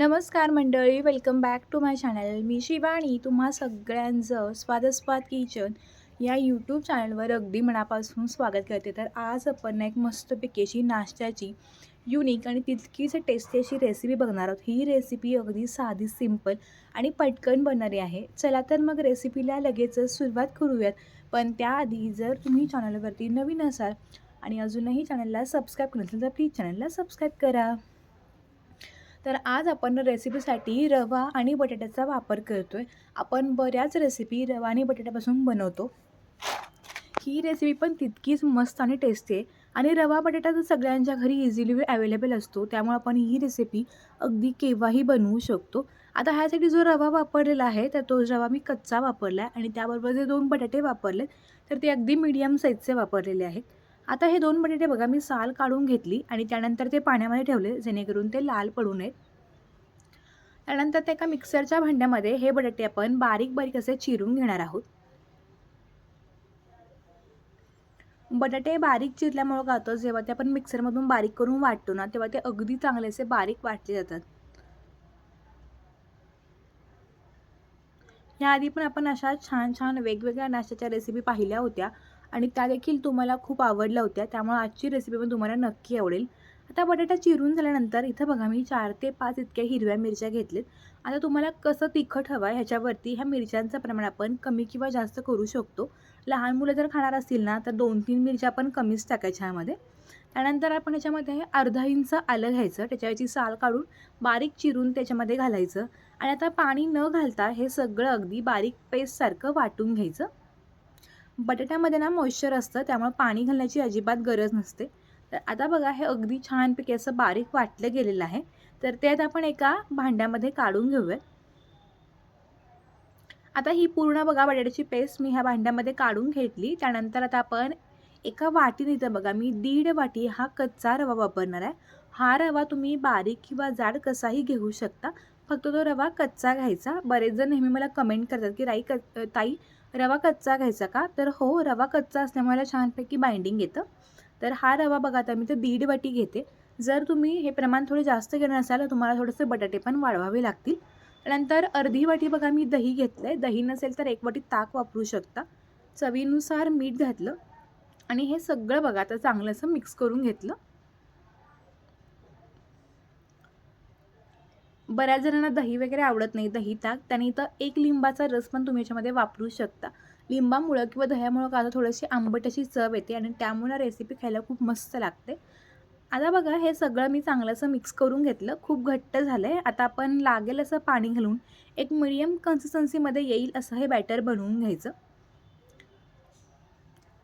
नमस्कार मंडळी welcome back to my channel मी शिवानी तुम्हा सगळ्यांचं स्वादस्वाद किचन या यूट्यूब चॅनलवर अगदी मनापासून स्वागत करते. तर आज आपण एक मस्तपैकी अशी नाश्त्याची युनिक आणि तितकीच टेस्टी अशी रेसिपी बघणार आहोत. ही रेसिपी अगदी साधी सिंपल आणि पटकन बनणारी आहे. चला तर मग रेसिपीला लगेचच सुरुवात करूयात. पण त्याआधी जर तुम्ही चॅनलवरती नवीन असाल आणि अजूनही चॅनलला सबस्क्राईब केलं नसेल तर प्लीज चॅनलला सबस्क्राईब करा. तर आज आपण रेसिपीसाठी रवा आणि बटाट्याचा वापर करतो आहे आपण बऱ्याच रेसिपी रवा आणि बटाट्यापासून बनवतो. ही रेसिपी पण तितकीच मस्त आणि टेस्टी आहे. आणि रवा बटाटा तर सगळ्यांच्या घरी इझिली अवेलेबल असतो. त्यामुळे आपण ही रेसिपी अगदी केव्हाही बनवू शकतो. आता ह्यासाठी जो रवा वापरलेला आहे तर तो रवा मी कच्चा वापरला आहे आणि त्याबरोबर जे दोन बटाटे वापरले तर ते अगदी मीडियम साईजचे वापरलेले आहेत. आता हे दोन बटाटे बघा मी साल काढून घेतली आणि त्यानंतर ते पाण्यामध्ये ठेवले जेणेकरून ते लाल पडू नयेत. त्यानंतर त्या एका मिक्सरच्या भांड्यामध्ये हे बटाटे आपण बारीक बारीक असे चिरून घेणार आहोत. बटाटे बारीक चिरल्यामुळं काय होतं जेव्हा ते आपण मिक्सरमधून बारीक करून वाटतो ना तेव्हा ते अगदी चांगले असे बारीक वाटले जातात. याआधी पण आपण अशा छान छान वेगवेगळ्या नाश्त्याच्या रेसिपी पाहिल्या होत्या. आणि त्या देखील तुम्हाला खूप आवडल्या होत्या. त्यामुळे आजची रेसिपी पण तुम्हाला नक्की आवडेल. आता बटाटा चिरून झाल्यानंतर इथं बघा मी चार ते पाच इतक्या हिरव्या मिरच्या घेतलेत. आता तुम्हाला कसं तिखट हवं आहे ह्याच्यावरती ह्या मिरच्यांचं प्रमाण आपण कमी किंवा जास्त करू शकतो. लहान मुलं जर खाणार असतील ना तर दोन तीन मिरच्या आपण कमीच टाकायच्या ह्यामध्ये. त्यानंतर आपण ह्याच्यामध्ये अर्धा इंच आलं घ्यायचं. त्याच्यावरची साल काढून बारीक चिरून त्याच्यामध्ये घालायचं. आणि आता पाणी न घालता हे सगळं अगदी बारीक पेस्टसारखं वाटून घ्यायचं. बटाट्यामध्ये ना मॉइश्चर असतं त्यामुळे पाणी घालण्याची अजिबात गरज नसते. तर आता बघा हे अगदी छानपैकी असं बारीक वाटलं गेलेलं आहे. तर ते आता आपण एका भांड्यामध्ये काढून घेऊया. आता ही पूर्ण बघा बटाट्याची पेस्ट मी ह्या भांड्यामध्ये काढून घेतली. त्यानंतर आता आपण एका वाटीने इथं बघा मी दीड वाटी हा कच्चा रवा वापरणार आहे. हा रवा तुम्ही बारीक किंवा जाड कसाही घेऊ शकता. फक्त तो रवा कच्चा घ्यायचा. बरेच जण नेहमी मला कमेंट करतात की राई क ताई रवा कच्चा घ्यायचा का? तर हो रवा कच्चा असल्यामुळे छानपैकी बाइंडिंग येतं. तर हा रवा बघा आता मी तर दीड वाटी घेते. जर तुम्ही हे प्रमाण थोडे जास्त घेणार असाल तर तुम्हाला थोडेसे बटाटे पण वाढवावे लागतील. नंतर अर्धी वाटी बघा मी दही घेतलं आहे दही नसेल तर एक वाटी ताक वापरू शकता. चवीनुसार मीठ घातलं. आणि हे सगळं बघा आता चांगलं असं मिक्स करून घेतलं. बऱ्याच जणांना दही वगैरे आवडत नाही दही ताक. त्याने इथं एक लिंबाचा रस पण तुम्ही याच्यामध्ये वापरू शकता. लिंबामुळं किंवा दह्यामुळं का थोडीशी आंबट अशी चव येते आणि त्यामुळं रेसिपी खायला खूप मस्त लागते. आता बघा हे सगळं मी चांगलं असं मिक्स करून घेतलं. खूप घट्ट झालं आहे आता आपण लागेल असं पाणी घालून एक मिडियम कन्सिस्टन्सीमध्ये येईल असं हे बॅटर बनवून घ्यायचं.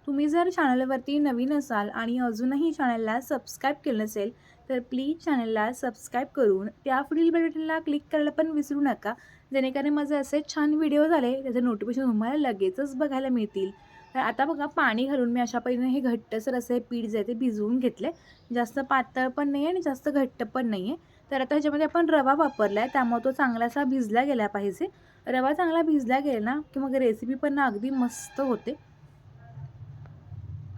तुम्ही जर चॅनलवरती नवीन असाल आणि अजूनही चॅनलला सबस्क्राईब केलं नसेल तर प्लीज चॅनलला सबस्क्राईब करून त्या पुढील बटनला क्लिक करायला पण विसरू नका. जेणेकरून माझे असे छान व्हिडिओ झाले त्याचे नोटिफिकेशन तुम्हाला लगेचच बघायला मिळतील. तर आता बघा पाणी घालून मी अशा पद्धतीने हे घट्टसर असे पीठ जे आहे ते भिजवून घेतले. जास्त पातळ पण नाही आहे आणि जास्त घट्ट पण नाही आहे. तर आता ह्याच्यामध्ये आपण रवा वापरला आहे त्यामुळे तो चांगलासा भिजला गेला पाहिजे. रवा चांगला भिजला गेला ना की मग रेसिपी पण अगदी मस्त होते.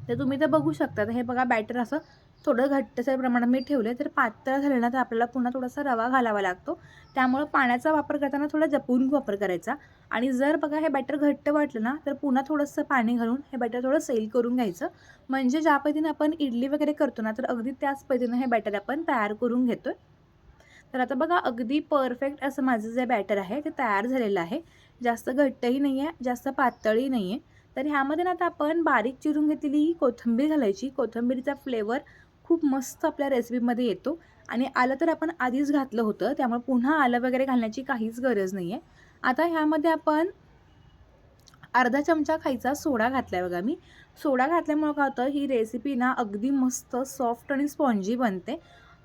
तर तुम्ही तर बघू शकता. हे बघा बॅटर असं थोडं घट्टसर प्रमाणात मी ठेवलं तर पातळ झालं ना तर आपल्याला पुन्हा थोडासा रवा घालावा लागतो. त्यामुळं पाण्याचा वापर करताना थोडा जपून वापर करायचा. आणि जर बघा हे बॅटर घट्ट वाटलं ना तर पुन्हा थोडंसं पाणी घालून हे बॅटर थोडं सेल करून घ्यायचं. म्हणजे ज्या पद्धतीने आपण इडली वगैरे करतो ना तर अगदी त्याच पद्धतीनं हे बॅटर आपण तयार करून घेतो तर आता बघा अगदी परफेक्ट असं माझं जे बॅटर आहे ते तयार झालेलं आहे. जास्त घट्टही नाही आहे जास्त पातळही नाही आहे तर ह्यामध्ये ना आता आपण बारीक चिरून घेतलेली ही कोथिंबीर घालायची. कोथिंबीरचा फ्लेवर खूप मस्त आपल्या रेसिपीमध्ये येतो. आणि आलं तर आपण आधीच घातलं होतं. त्यामुळे पुन्हा आलं वगैरे घालण्याची काहीच गरज नाही आहे आता ह्यामध्ये आपण अर्धा चमचा खायचा सोडा घातला आहे बघा मी. सोडा घातल्यामुळं काय होतं ही रेसिपी ना अगदी मस्त सॉफ्ट आणि स्पॉन्जी बनते.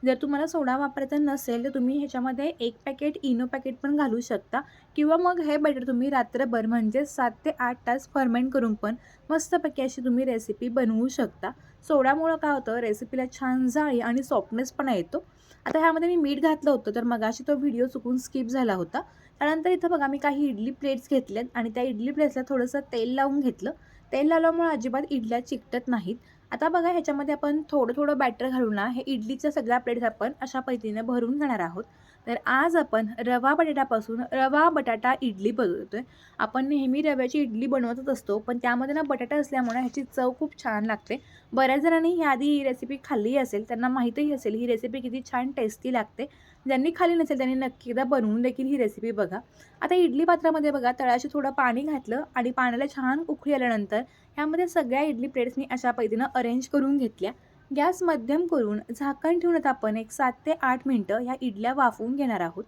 जर तुम्हाला सोडा वापरायचा नसेल तर तुम्ही ह्याच्यामध्ये एक पॅकेट इनो पॅकेट पण घालू शकता. किंवा मग हे बॅटर तुम्ही रात्रभर म्हणजे सात ते आठ तास फर्मेंट करून पण मस्तपैकी अशी तुम्ही रेसिपी बनवू शकता. सोड्यामुळं काय होतं रेसिपीला छान जाळी आणि सॉफ्टनेस पण येतो. आता ह्यामध्ये मी मीठ घातलं होतं तर मगाशी तो व्हिडिओ चुकून स्किप झाला होता. त्यानंतर इथं बघा मी काही इडली प्लेट्स घेतल्यात आणि त्या इडली प्लेट्सला थोडंसं तेल लावून घेतलं. तेल लावल्यामुळे अजिबात इडल्या चिकटत नाहीत. आता बघा ह्याच्यामध्ये आपण थोडं थोडं बॅटर घालून ना हे इडलीचा सगळ्या प्लेट्स आपण अशा पद्धतीने भरून घेणार आहोत. तर आज आपण रवा बटाट्यापासून रवा बटाटा इडली बनवतोय. आपण नेहमी रव्याची इडली बनवतच असतो पण त्यामध्ये ना बटाटा असल्यामुळे ह्याची चव खूप छान लागते. बऱ्याच जणांनी ह्याआधी ही रेसिपी खाल्ली असेल त्यांना माहीतही असेल ही रेसिपी किती छान टेस्टी लागते. ज्यांनी खाली नसेल त्यांनी नक्की एकदा बनवून देखील ही रेसिपी बघा. आता इडली पात्रामध्ये बघा तळाशी थोडं पाणी घातलं आणि पाण्याला छान उकळी आल्यानंतर ह्यामध्ये सगळ्या इडली प्लेट्स मी अशा पद्धतीनं अरेंज करून घेतल्या. गॅस मध्यम करून झाकण ठेवून आता आपण एक सात ते आठ मिनटं ह्या इडल्या वाफवून घेणार आहोत.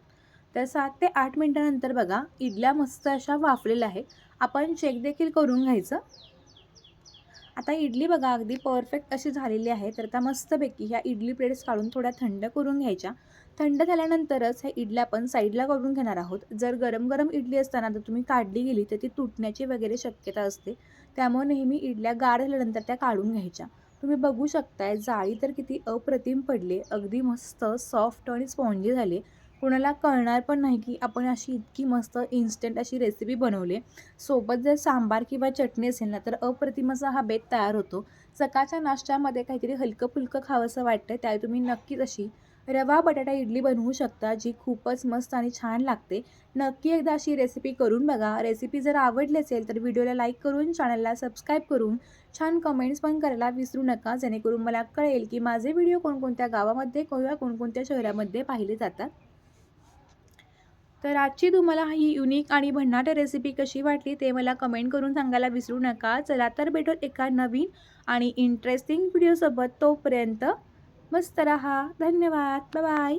तर सात ते आठ मिनटानंतर बघा इडल्या मस्त अशा वाफलेल्या आहेत. आपण चेक देखील करून घ्यायचं. आता इडली बघा अगदी परफेक्ट अशी झालेली आहे. तर आता मस्तपैकी ह्या इडली प्लेट्स काढून थोड्या थंड करून घ्यायच्या. थंड झाल्यानंतरच ह्या इडल्या आपण साईडला काढून घेणार आहोत. जर गरम गरम इडली असताना जर तुम्ही काढली गेली तर ती तुटण्याची वगैरे शक्यता असते. त्यामुळे नेहमी इडल्या गार झाल्यानंतर त्या काढून घ्यायच्या. तुम्ही बघू शकताय जाळी तर किती अप्रतिम पडले. अगदी मस्त सॉफ्ट आणि स्पॉन्जी झाले. कुणाला कळणार पण नाही की आपण अशी इतकी मस्त इन्स्टंट अशी रेसिपी बनवली. सोबत जर सांबार किंवा चटणी असेल ना तर अप्रतिम असा हा बेत तयार होतो. सकाळच्या नाश्त्यामध्ये काहीतरी हलकं फुलकं खावंसं वाटतं त्यावेळी तुम्ही नक्कीच अशी रवा बटाटा इडली बनवू शकता जी खूपच मस्त आणि छान लागते. नक्की एकदा अशी रेसिपी करून बघा. रेसिपी जर आवडली असेल तर व्हिडिओला लाईक करून चॅनलला सबस्क्राईब करून छान कमेंट्स पण करायला विसरू नका. जेणेकरून मला कळेल की माझे व्हिडिओ कोणकोणत्या गावामध्ये किंवा कोणकोणत्या शहरामध्ये पाहिले जातात. तर आजची तुम्हाला ही युनिक आणि भन्नाट रेसिपी कशी वाटली ते मला कमेंट करून सांगायला विसरू नका. चला तर भेटूत एका नवीन आणि इंटरेस्टिंग व्हिडिओसोबत तोपर्यंत मस्त रहा. धन्यवाद. बाय